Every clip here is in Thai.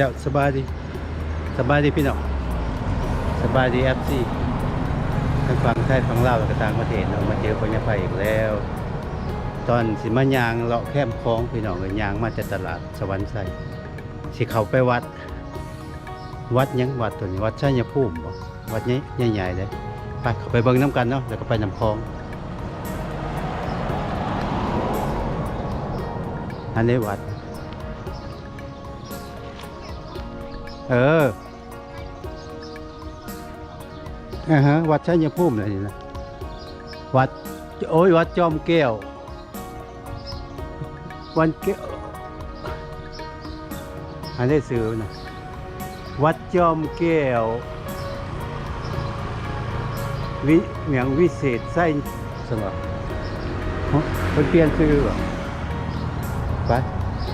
จ้าสบายดีสบายดีพี่น้องสบายดีเอฟซีทั้งฝั่งไทยฝั่งลาวและก็ต่างประเทศเนามาเจอคนยาไฟอีกแล้ว ตอนสิมายางเลาะแคมคลองพี่น้องเลยยางมาจากตลาดสวรรค์ไสสิเขาไปวัด วัดยังวัดตัวนี้วัดชัยภูมิบ่วัดนี้ใหญ่ๆเลยไปเขาไปเบิ่งน้ำกันเนาะแล้วก็ไปน้ำคลอง อันนี้วัด เอออ่าฮะวัดชัยภูมิเลยนี่นะวัดโอ้ยวัดจอมแก้ววันแก้วอันนี้ซื้อนะวัดจอมแก้ววิเหมียงวิเศษไส้สมบัติคนเปลี่ยนซื้อเหรอไป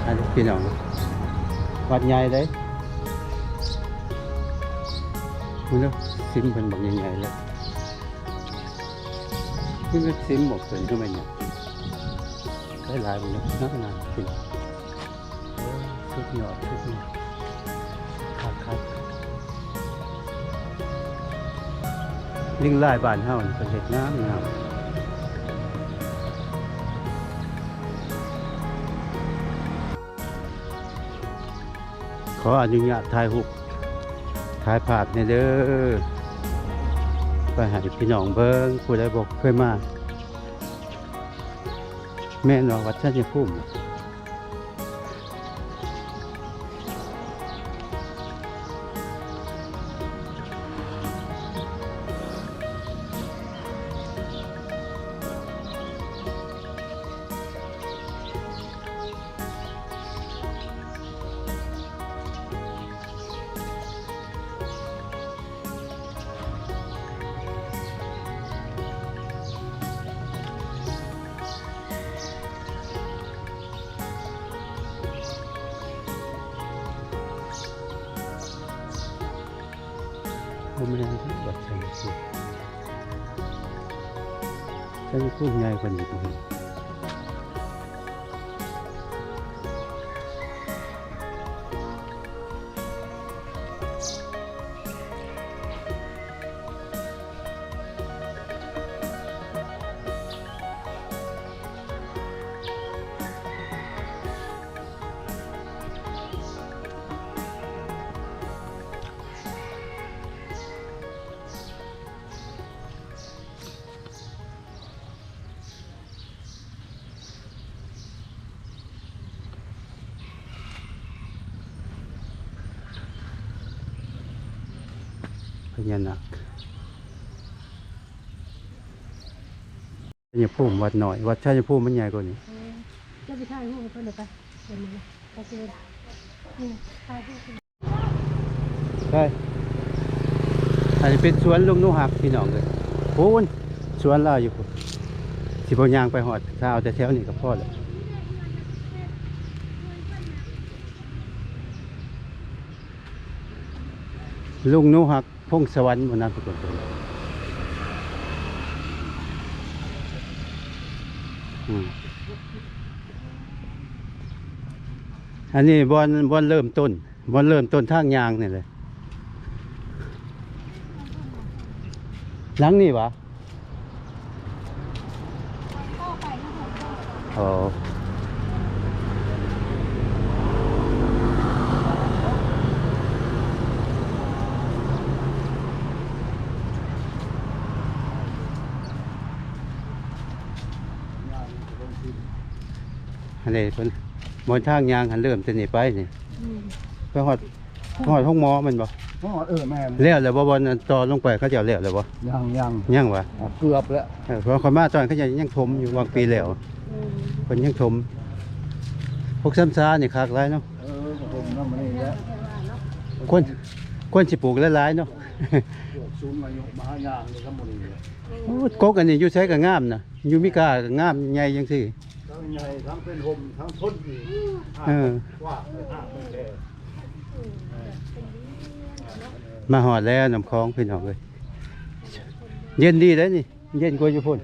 อันนี้พี่น้องวัดใหญ่เลย มันเนาะซิมเป็นบอกใหญ่ๆเลยนี่มันซิมบอกเกินก็ไม่เนี่ยได้หลายมันเลยนักหนานกินโอ้ยสุดยอดสุดยอดครับครับลิงไล่บ้านเฮาเป็นเห็ดน้ำงามขออนุญาตถ่ายรูป ถ่ายภาพในเด้อไปหาพี่น้องเบิ่งผู้ใดบอกเคยมา แม่นว่าวัดชัยภูมิผม ชัยภูมิใหญ่ก ญานาคชัยภูมิวัดหน่อย วัดชัยภูมิมันใหญ่กว่านี้จะไปถ่ายรูปกันเดี๋ยวไปเดี๋ยวนี้ไปเจอนี่ถ่ายรูปใช่อันนี้เป็นสวนลุงนุหักพี่น้องเลยโอ้นสวนเราอยู่พุ่นสิบยางไปหอดถ้าเอาแต่แถวนี้ก็พอแล้วลุงนุหัก พงสวรรค์บนนั้นทุกคนอันนี้บอลบอลเริ่มต้นบอลเริ่มต้นทางยางนี่เลย หลังนี่วะอ๋อ อันนี้เพิ่นบนทางยางหันเริ่มจะนี่ไปนี่อืมไปหอดหอดห้องหมอมันบ่อ๋อเออแม่นเลี้ยวแล้วบ่บอลต่อลงไปเขาจะเอาเลี้ยวแล้วบ่ยังยังยังวะอะเกือบแล้วเออเพราะเขามาตอนเขาจะยังทมอยู่วางปีแล้วอืมเพิ่นยังทมพวกซ้ำซานี่คักหลายเนาะเออผมน้ำมันนี่แล้วควรควรสิปลูกหลายๆเนาะ พวกซุ้มอายุมหายางเลยทั้งหมดนี่ โอ้กกอันนี้อยู่ใช้ก็งามนะอยู่มิกาก็งามใหญ่จังซี่ ทั้งใหญ่ทั้งเป็นหมทั้งทนดีเออ ว่าไปห้าไปแก่มาหอดแล้วน้ำคลองพี่น้องเอ้ยเย็นดีเลยนี่ เย็นกว่าอยู่พุ่น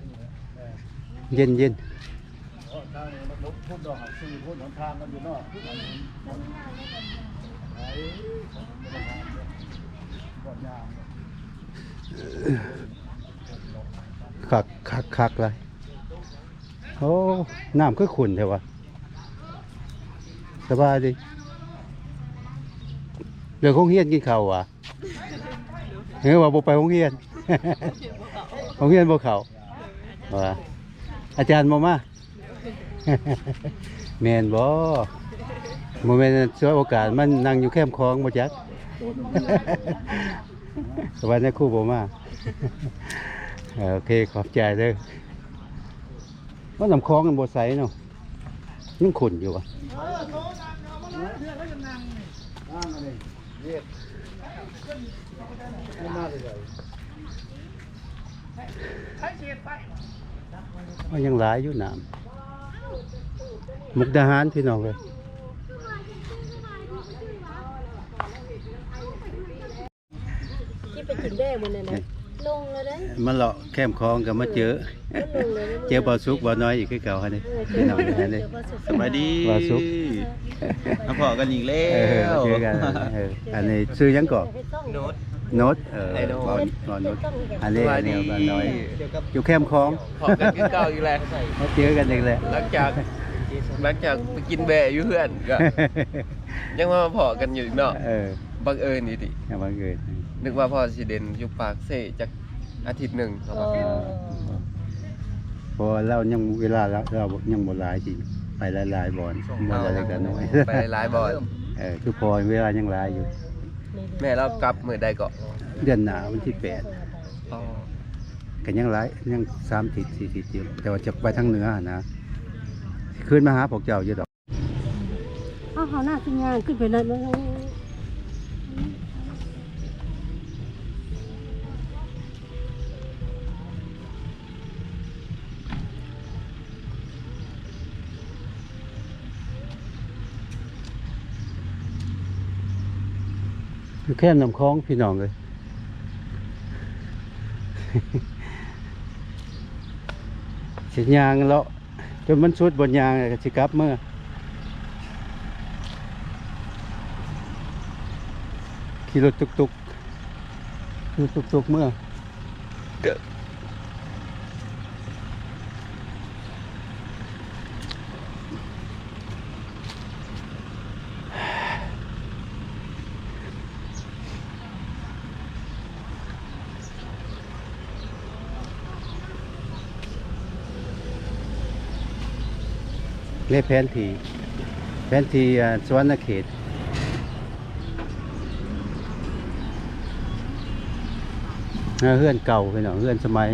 เย็นเย็นทางนี้มันลบพุ่นดอกหักสี่พุ่นหนทางกันอยู่นอกคักคักคักเลย โอ้น้ำก็ขุ่นใช่ปะสบายดีเดี๋ยวคงเฮียนกินข้าววะเฮ้ยว่าบ่ไปคงเฮียนคงเฮียนบ่เขาว่าอาจารย์บ่มาแมนบ่บ่แม่นช่วยโอกาสมันนั่งอยู่แคมคลองบ่จักสวัสดีครูบ่มาโอเคขอบใจเด้อ ว่าลำคลองกันบ่ใสเนาะยังขุ่นอยู่วะนั่งอันนี้เรียกไม่น่าเลยว่ายังหลายอยู่น้ำมุกดาหารพี่น้องเลยที่ไปกินได้มันน่ะนะ ลงเลยได้มาเลาะแคมป์คลองก็มาเจอ ลงเลยเจอบ่อสุกบ่อน้อยอีกคือเก่าฮะนี่พี่น้องฮะนี่ สบายดีว่าสุข มาพอกันอีกแล้เออว เจอกันเอออันนี้ซื้อหยังก่อนโน้ต โน้ตเออไอ้โน้ตบ่อบ่อโน้ตอันนี้สบาอัยนดีนี้บ่อน้อยอยู่แคมป์คลองพอกันคือเก่าอีกแล้วมาเจอกันอีกแล้ว หลังจากหลังจากไปกินแบะอยู่เพื่อนก็ ยังมาพอกันอยู่อีกเนาะเออบังเอิญนี่ดิ อย่าบังเกิด นึกว่าพ่อสิเด่นอยู่ปากเสจากอาทิตย์หนึ่งครับว่าเพราะเรายังเวลาเราเรายังบ่หลายจริงไปหลายๆบ่อนบ่หลายกันน้อยไปหลายบ่อนเออคือพอเวลายังหลายอยู่ แม่เรากลับมื้อใดก็เดือนหน้าวันที่แปดอ๋อก็ยังหลายยังสามทิศสี่ทิศอยู่แต่ว่าจะไปทางเหนือนะขึ้นมาหาพวกเจ้าอยู่ดอกเอาเขาหน้าขึ้นงานขึ้นไปนั่น มันอแค่น้ำคลองพี่น้องเลยสิยางเลาะจนมันสุดบนยางก็สิกลับเมื่อขี่รถตุกตุกๆขี่รถตุกตุกๆเมื่อ เลขแผนที่แผนที่สวรรณเขตเฮือนเก่าพี่น้องเฮือนสมัย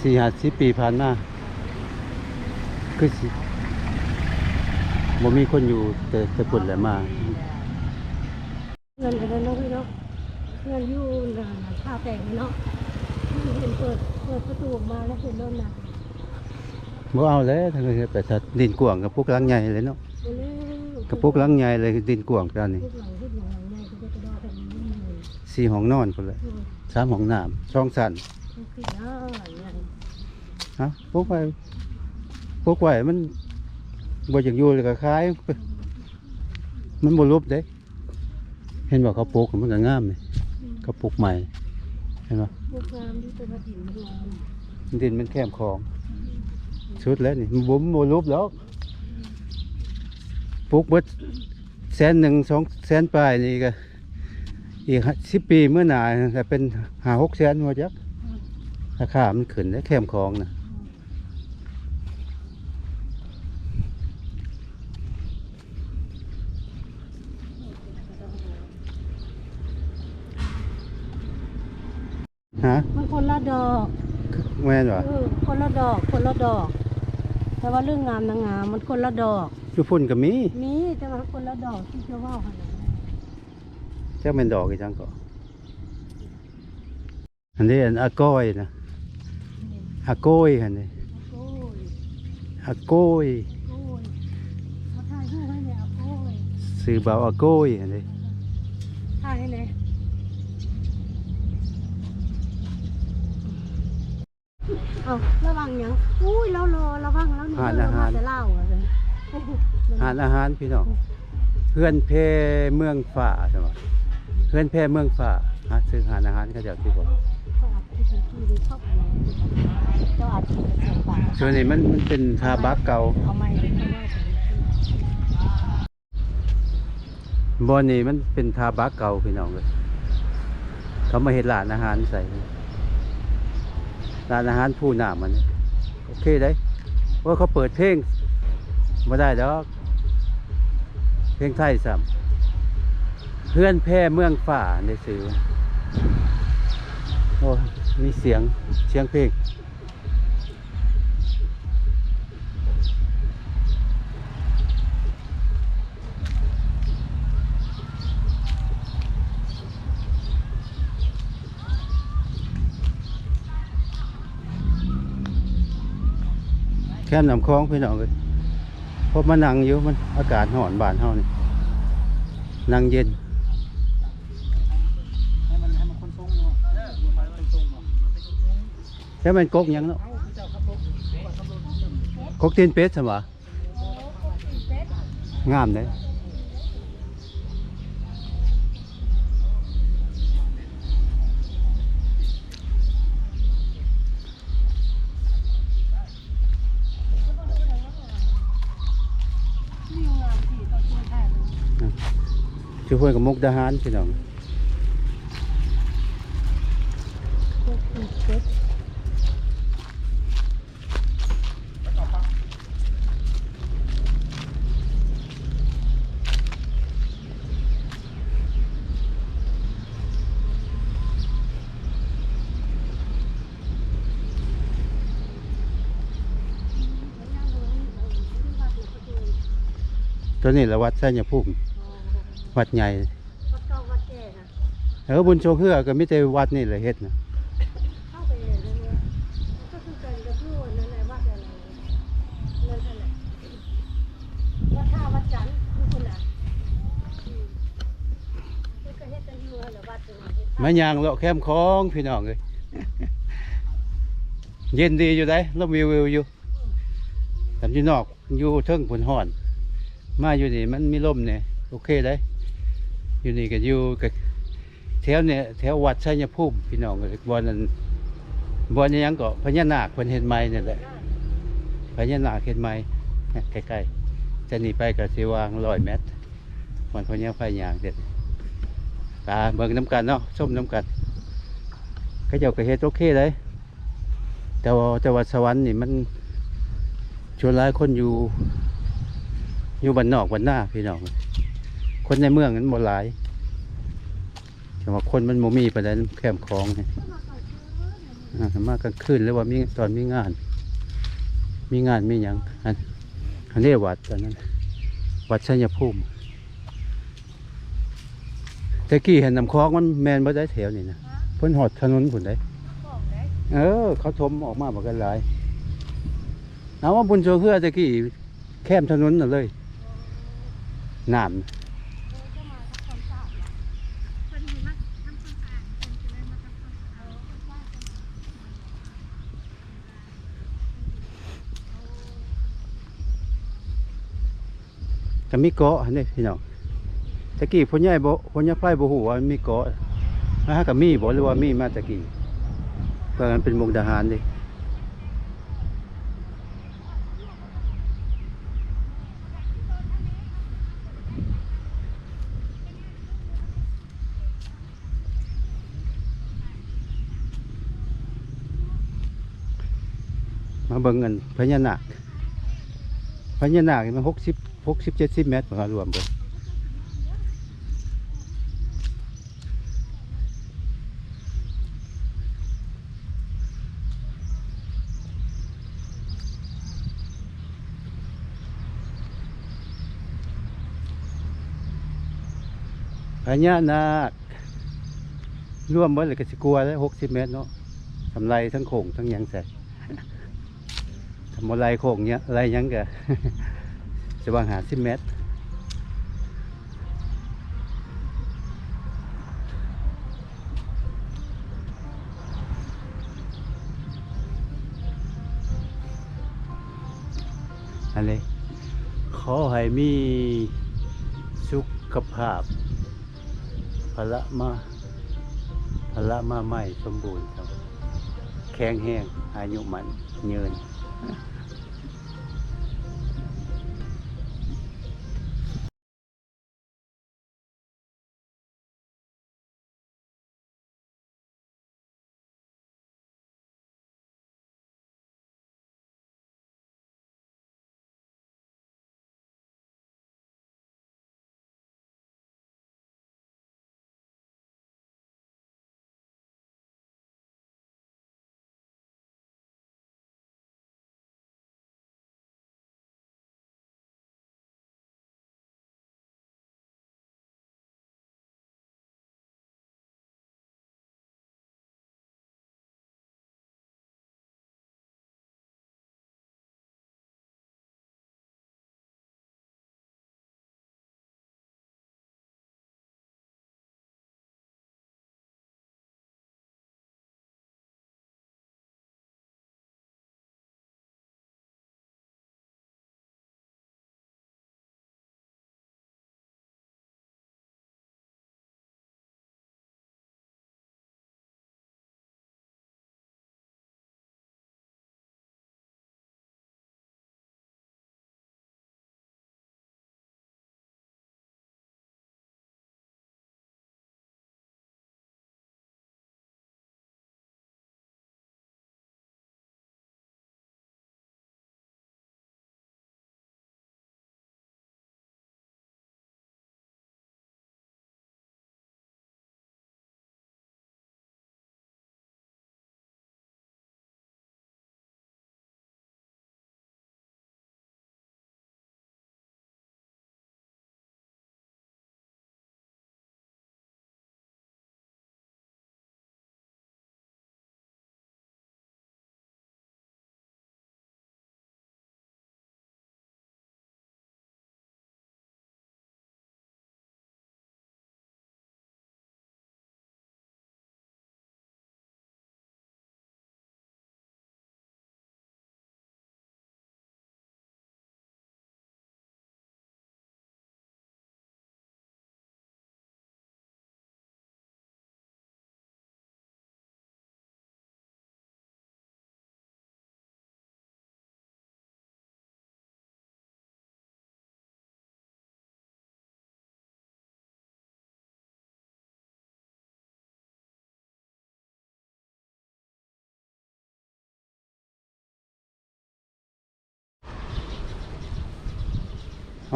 สี่ห้าสิบปีผ่านมาคือสิบ่มีคนอยู่แต่แต่ปุ่นแหละมาเงินกันเนาะพี่เนาะเงินอยู่นานข้าแต่งเนาะเห็นเปิดเปิดประตูออกมาแล้วเห็นรถน่ะ บ่เอาแล้วทั้งนี้ไปสัตว์ดินกวางกับพวกหลังใหญ่เลยเนาะไปเลยกับพวกหลังใหญ่เลยดินกวางตอนนี้พวกหลังพวกหลังแม่ก็จะกระโดดกันนี่เลยสี่ห้องนอนพุ่นเลยสามห้องน้ำช่องสันสี่ห้าอย่างฮะพวกไปพวกไว้มันบ่อยากอยู่เลยก็คล้าย มันบ่รูปเด้ เห็นว่าเขาปลูกมันก็งามเลยเขาปลูกใหม่ เห็นป่ะพวกงามที่เป็นมาถิ่นงามดินมันแคมคลอง ชุดแล้วนี่มันบ่มบ่รูปแล้วปลูกเบิดแสนหนึ่งสองแสนปลายนี่ก็อีกสิบปีเมื่อหนาจะเป็นหาหกแสนหัวจักราคามันขึ้นแล้วแคมคลองนะฮะมันคนละดอก แม่นวะเออคนละดอก คนละดอก แต่ว่าเรื่องงามนางงามมันคนละดอก อยู่พุ่นก็มีมีแต่ว่าคนละดอกที่จะว่าขนาดนั้นเจ้าเป็นดอกอีจังก็อันนี้อันอาก้อยนะอาก้อยอันนี้โอ้ยอาก้อยโอ้ยมาถ่ายรูปให้เนี่ยโอ้ย ซื้อเบาอาก้อยอันนี้ถ่ายให้เลย เอาระวังหยังอุ้ยเรารอระวังแล้วนี่หารเดิอานหารมาแต่เล่าอะเลยหหารอาหารพี่น้องเพื่อนเพเมืองฝ่าใช่ไหมเพื่อนเพเมืองฝ่าหาซื้อหารอาหารเขาเจะที่บอกเขาอาจจะที่ที่ชอบอะไรเจ้าอาจจะเป็นเสียงปากส่วนนี้มันมันเป็นทาบักเก่าเอาไม้เข้ามาเป็นบอนนี่มันเป็นทาบักเก่าพี่น้องเลยเขามาเห็นร้านอาหารใส่ ร้านอาหารผู้หนามันโอเคได้ว่าเขาเปิดเพลงมาได้ดอกเพลงไทยสัมเพื่อนแพร่เมืองฝ่าในสื่อโอ้มีเสียงเสียงเพลง แค่นำคลองพี่น้องเลยเพราะมันนั่งอยู่มันอากาศห่อนบานเท่านี่นั่งเย็นให้มันให้มันคนทรงเนาะเอออยู่ไปคนทรงเนาะใช่มันกกยังเนาะกกตีนเป็ดใช่ไหมงามเลย ช่วยกับมุกดาหารพี่น้องพวกอีกเซ็ตตัวนี้ละวัดไส้ยภูมิ วัดใหญ่วัดเก่าวัดแก่นะเออบุญโชเฮือก็ไม่แต่วัดนี่แหละเฮ็ดนะเข้าไปเลยนะเนี่ยก็คือกันกับผู้นั่นแหละวัดอะไรนั่นแหละวัดท่าวัดจันทร์ทุกคนน่ะอืมคือก็เฮ็ดกันอยู่เหรอวัดตรงนี้มายางเลาะแคมคลองพี่น้องเลยเย็นดีอยู่ได้แล้ววิววิวอยู่ทำอยู่นอกอยู่เทิงผลห่อน มาอยู่นี่มันมีลมเนี่ยโอเคได้ อยู่นี่ก็อยู่กับแถวเนี่ยแถววัดชัยภูมิพี่น้องเลยบอนนั้นบอนยังก็พญานาคเพิ่นเห็นไม้นี่แหละพญานาคเห็นไม้ใกล้ๆจะหนีไปก็สิวางร้อยเมตรมันพญาไฟยางเด็ดตาเบิ่งน้ำกันเนาะชมน้ำกันเขาเจ้าก็เฮ็ดโอเคเลยแต่ว่าแต่ว่าสวรรค์นี่มันชวนหลายคนอยู่ อยู่บ้านนอกบ้านหน้าพี่น้อง คนในเมืองนั้นบ่หลายแต่ว่าคนมันโมมีไปแล้วแคมคลองเนี่ยอ่ามากลางคืนหรือว่ามีตอนมีงาน มีงานมีหยังอันอันนี้วัดตอนนั้น วัดชัยภูมิต่กี้เห็นน้ำคลองมันแมนบ่ได้แถวนี่นะเพิ่นหอดถนนผุนได้เออ เขาถมออกมาบอกกันหลายเอาว่าบุญโชเฮือตะกี้แคมถนนน่ะเลยน้ำ เออจะมาทำความสะอาดนะเพิ่นมีมาทำความสะอาดเพิ่นจะได้มาทำความสะอาดเออว่าจะ ก็มีเกาะนี่พี่น้องตะกี้พ่อใหญ่บ่พ่อใหญ่ไฟบ่ฮู้ว่ามีเกาะมาหาก็มีบ่หรือว่ามีมาตะกี้เพราะงั้นเป็นมุกดาหารดิมาเบิ่งกันพญานาคพญานาคมันี่มั น60 60 70เมตรบ่ครับรวมเบิดพญานาคร่วมเบิดเลยก็สิกลัวแล้วหกสิบเมตรเนาะทำไรทั้งโขงทั้งยังใส่ทำอะไรโขงเนี้ยอะไรยังกะ จะวางหาสิบเมตรอันนี้ขอให้มีสุขภาพพละมาพละมาใหม่สมบูรณ์ครับ แข็งแห้งอายุมันเยืน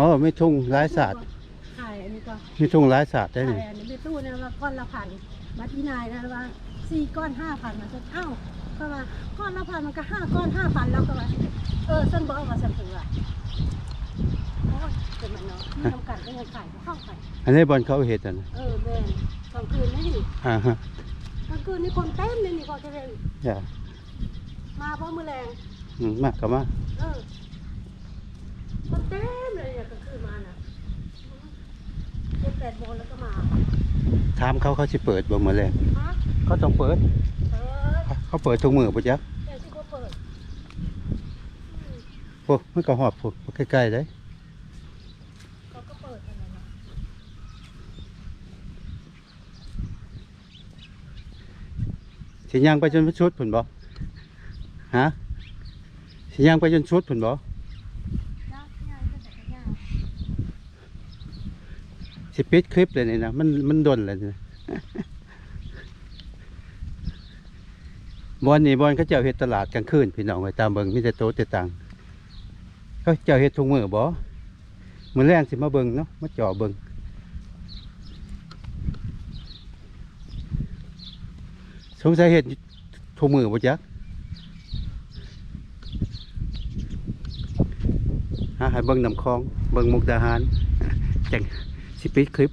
อ๋อไม่ทุ่งร้ายศาสตร์ขายอันนี้ก็มีทุ่งร้ายศาสตร์ได้ขายนี่อันนี้ไปตู้เนี่ยว่าก้อนละพันมาที่นายนะว่าสี่ก้อนห้าพันมันจะเอ้าก็ว่าก้อนละพันมันก็ห้าก้อนห้าพันแล้วก็ว่าเออเส้นบอกว่าเส้นถืออะโอ้ยเป็นมันเนาะมีจำกัดก็ยังขายเข้าขายอันนี้บอลเขาเห็ดอันเออแม่นกลางคืนนี่นี่อ่าฮะกลางคืนนี่คนเต็มเลยนี่พอจะเรียนอย่ามาเพราะมือแรงอืมมากกับมาเออคนเต็มเลยเนี่ยกลางคืนมาน่ะเจ็ด แปดโมงแล้วก็มาถามเขาเขาสิเปิดบ่มื้อแรงฮะเขาต้องเปิดเออเขาเปิดทุกมื้อบ่จ๊ะเดี๋ยวที่เขาเปิดพวกมันก็ฮอดพวกใกล้ๆเด้เขาก็เปิดอะไรนะสิย่างไปจนชุดพุ่นบ่ฮะสิย่างไปจนชุดพุ่นบ่ ยากง่ายก็แต่ก็ยาก สิปิดคลิปเลยนี่นะมันมันดนเลยนี่บอนนี่บอนเขาเจ้าเฮ็ดตลาดกลางคืนพี่น้องไว้ตามเบิงมีแต่โต๊ะแต่ตังเขาเจ้าเฮ็ดทุกมื้อบ่มื้อแรงสิมาเบิงเนาะมาจ่อเบิงสงสัยเฮ็ดทุกมื้อบ่จ๊ะหาให้เบิงน้ำคลองเบิงมุกดาหารจัง สิปิดคลิป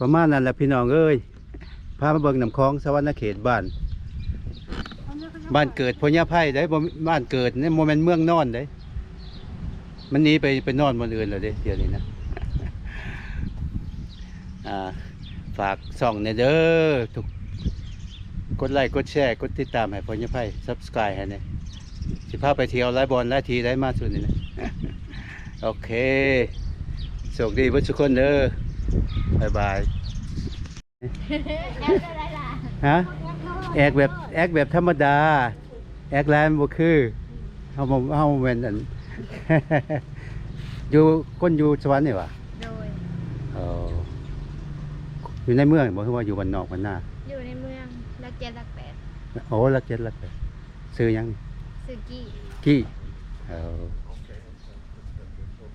ประมาณนั้นแหละพี่น้องเอ้ยพามาเบิ่งน้ำคลองสวรรณเขตบ้าน บ้านเกิดพญาไพ่ได้บ่บ้านเกิดนี่โมเมนต์เมืองนอนได้มันหนี้ไปไปนอนบนอื่นแล้วเด้เดี๋ยวนี้นะอ่าฝากส่องในเด้อทุกกดไลค์กดแชร์กดติดตามให้พญาไพ่ subscribe ให้เนี่ยสิพาไปเที่ยวไล่บอลไล่ทีไล่มาสุดนี่นะโอเค โชคดีเพื่อนทุกคนเด้อบายบายฮะแอกแบบแอกแบบธรรมดา แอกแลนบ่คือเฮาบ่เฮาแม่นอันอยู่คนอยู่สวรรค์นี่หว่าโดยเอออยู่ในเมืองบ่คือว่าอยู่บ้านนอกบ้านนาอยู่ในเมืองลักเจ็ดลักแปดโอ้ลักเจ็ดลักแปดซื้อหยังซึกี้กี้เออ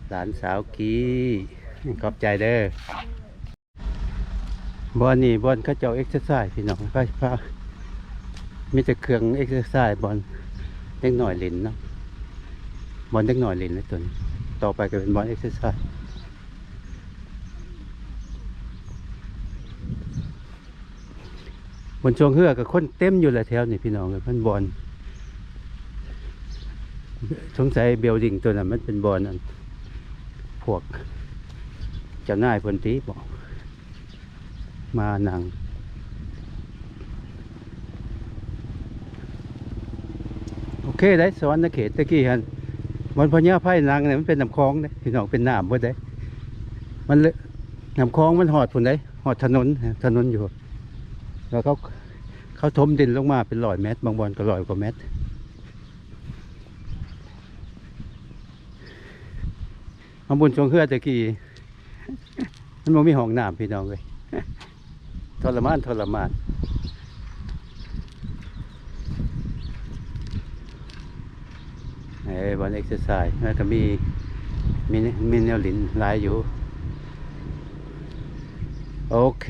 หลานสาวกี้ขอบใจเด้อบอลนี่บอลเขาเจ้าเอ็กซ์ไซส์พี่น้องไปพามีแต่เครื่องเอ็กซ์ไซส์บอลเล็กหน่อยเลินเนาะบอลเล็กหน่อยเลินแล้วตัวนี้ต่อไปก็เป็นบอลเอ็กซ์ไซส์บนช่วงเฮือกับคนเต็มอยู่หละแถวนี่พี่น้องกับพิ่นบอลสงสัยเบลดิงตัวนั้นมันเป็นบอลอัน พวกเจ้านายเพนตีบอกมาหนังโอเคได้สวรรค์เขตตะกี้ฮันมันพญาไพ่นางเนี่ยมันเป็นน้ำคลองเด้พี่น้องเป็นน้ำบ่ได้มันเลยน้ำคลองมันหอดผุนได้หอดถนนถนนอยู่แล้วเขาเขาถมดินลงมาเป็นร้อยเมตร บางบอนก็ร้อยกว่าเมตร มาบุญชงเฮือตะกี้มันบ่มีห้องน้ำพี่น้องเลยทรมานทรมานเอ้ยบอลเอ็กซ์ไซส์แล้วก็มีมีมีแนวหลินหลายอยู่ โอเค